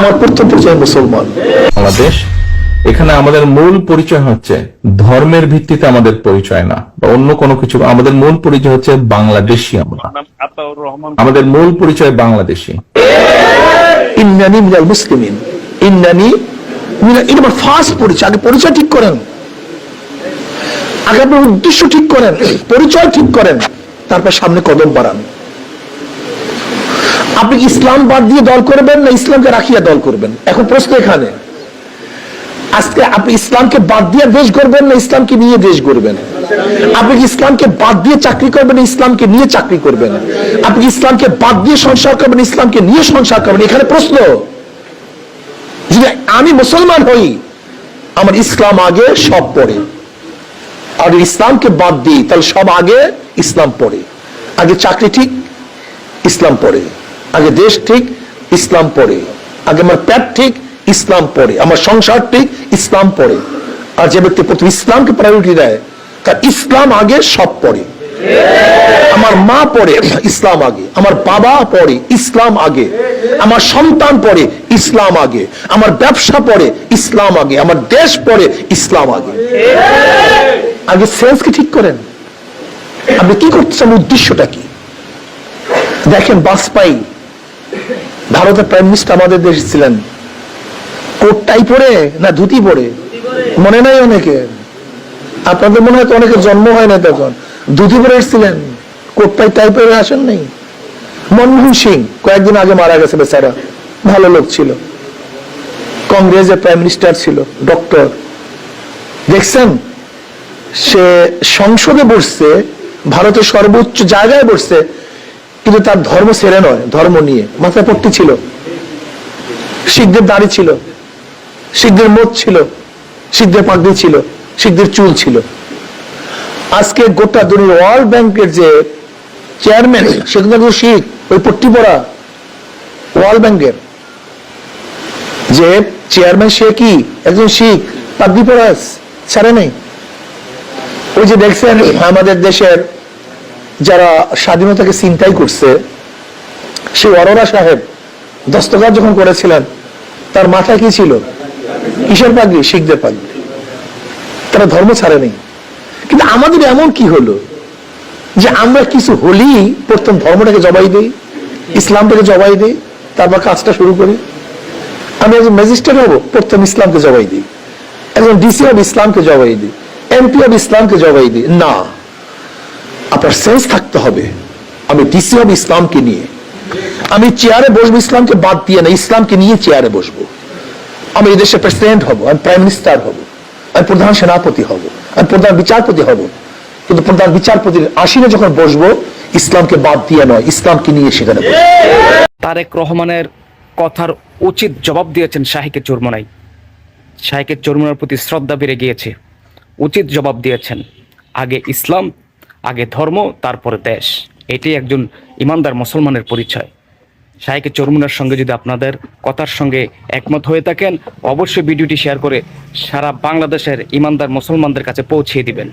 আমার প্রথম পরিচয় মুসলমান। বাংলাদেশ এখানে আমাদের মূল পরিচয় হচ্ছে ধর্মের ভিত্তিতে আমাদের পরিচয় না বা অন্য কোনো কিছু আমাদের মূল পরিচয় হচ্ছে বাংলাদেশি আমরা। আমাদের মূল পরিচয় বাংলাদেশি। ইন্নানি মিনাল মুসলিমিন। ইন্নানি এটা আমার ফার্স্ট পরিচয়। আগে পরিচয় ঠিক করেন। আগে আপনার উদ্দেশ্য ঠিক করেন। পরিচয় ঠিক করেন। তারপর সামনে কদম বাড়ান। আপনি ইসলাম বাদ দিয়ে দল করবেন না ইসলামকে রাখিয়া দল করবেন? এখন প্রশ্ন এখানে। আজকে আপনি ইসলামকে বাদ দিয়ে দেশ করবেন না ইসলামকে নিয়ে দেশ করবেন আপনি ইসলামকে বাদ দিয়ে চাকরি করবেন ইসলামকে নিয়ে চাকরি করবেন? আপনি ইসলামকে বাদ দিয়ে সংসার করবেন ইসলামকে নিয়ে সংসার করবেন? এখানে প্রশ্ন। যদি আমি মুসলমান হই, আমার ইসলাম আগে সব পড়ে। আর ইসলামকে বাদ দিই, তাহলে সব আগে ইসলাম পড়ে। আগে চাকরি ঠিক, ইসলাম পড়ে। আগে দেশ ঠিক, ইসলাম পড়ে আগে আমার পেট ঠিক, ইসলাম পড়ে আমার সংসার ঠিক, ইসলাম পড়ে আর যে ব্যক্তি প্রথম ইসলামকে প্রায়োরিটি দেয়, তার ইসলাম আগে, সব পড়ে আমার মা পড়ে ইসলাম আগে। আমার বাবা পড়ে ইসলাম আগে। আমার সন্তান পড়ে ইসলাম আগে। আমার ব্যবসা পড়ে ইসলাম আগে। আমার দেশ পড়ে ইসলাম আগে। আগে সেন্সকে ঠিক করেন। আপনি কি করতেছেন? উদ্দেশ্যটা কি? দেখেন বাজপাই ভারতের প্রাইম মিনিস্টার আমাদের দেশে ছিলেন। কোটটাই পরে না ধুতি পরে? মনে নাই অনেকে? আপনাদের মনে হয় অনেকের জন্ম হয় না তখন। ধুতি পরে এসেছিলেন কোট পাই টাই পরে আসেন নাই? মনমোহন সিং, কয়েকদিন আগে মারা গেছে বেচারা। ভালো লোক ছিল। কংগ্রেসের প্রাইম মিনিস্টার ছিল ডক্টর দেখছেন? সে সংসদে বসছে, ভারতের সর্বোচ্চ জায়গায় বসছে কিন্তু তার ধর্ম ছেড়ে নয়, ধর্ম নিয়ে। মাথায় পট্টি ছিল। শিখদের দাড়ি ছিল। শিখদের মোট ছিল। শিখদের পাগড়ি ছিল। শিখদের চুল ছিল। আজকে গোটা দুনিয়া ওয়ার্ল্ড ব্যাংকের যে চেয়ারম্যান সে কিন্তু শিখ, ওই পট্টি পড়া ওয়ার্ল্ড ব্যাংকের যে চেয়ারম্যান সে কি? একজন শিখ, পাগড়ি পড়া ছাড়ে নেই। ওই যে দেখছেন, আমাদের দেশের যারা স্বাধীনতাকে চিন্তাই করছে সে অরোরা সাহেব দস্তকার যখন করেছিলেন, তার মাথায় কি ছিল? কিসের পাগড়ি? শিখদের পাগড়ি। তারা ধর্ম ছাড়ে নেই কিন্তু আমাদের এমন কি হলো? যে আমরা কিছু হলেই প্রথম ধর্মটাকে জবাই দেই, ইসলামটাকে জবাই দেই, তারপর কাজটা শুরু করি। আমি একজন ম্যাজিস্ট্রেট হব, প্রথম ইসলামকে জবাই দিই। একজন ডিসি অব ইসলামকে জবাই দিই। এমপি অব ইসলামকে জবাই দিই। না। আপনার সেন্স থাকতে হবে। আমি ডিসি অব ইসলামকে নিয়ে। আমি চেয়ারে বসবো, ইসলামকে বাদ দিয়ে না, ইসলামকে নিয়ে চেয়ারে বসবো। আমি এই দেশের প্রেসিডেন্ট হব, আমি প্রাইম মিনিস্টার হব, আমি প্রধান সেনাপতি হব, আমি প্রধান বিচারপতি হব। কিন্তু প্রধান বিচারপতির আসীনে যখন বসবো, ইসলামকে বাদ দিয়ে নয়, ইসলামকে নিয়ে সেখানে তারেক রহমানের কথার উচিত জবাব দিয়েছেন শাহিকে চুরমনাই। শাহিকে চুরমনার প্রতি শ্রদ্ধা বেড়ে গিয়েছে। উচিত জবাব দিয়েছেন, আগে ইসলাম আগে ধর্ম, তারপরে দেশ। এটাই একজন ইমানদার মুসলমানের পরিচয়। শাহেকে চরমুনার সঙ্গে যদি আপনাদের কথার সঙ্গে একমত হয়ে থাকেন, অবশ্যই ভিডিওটি শেয়ার করে সারা বাংলাদেশের ইমানদার মুসলমানদের কাছে পৌঁছিয়ে দিবেন।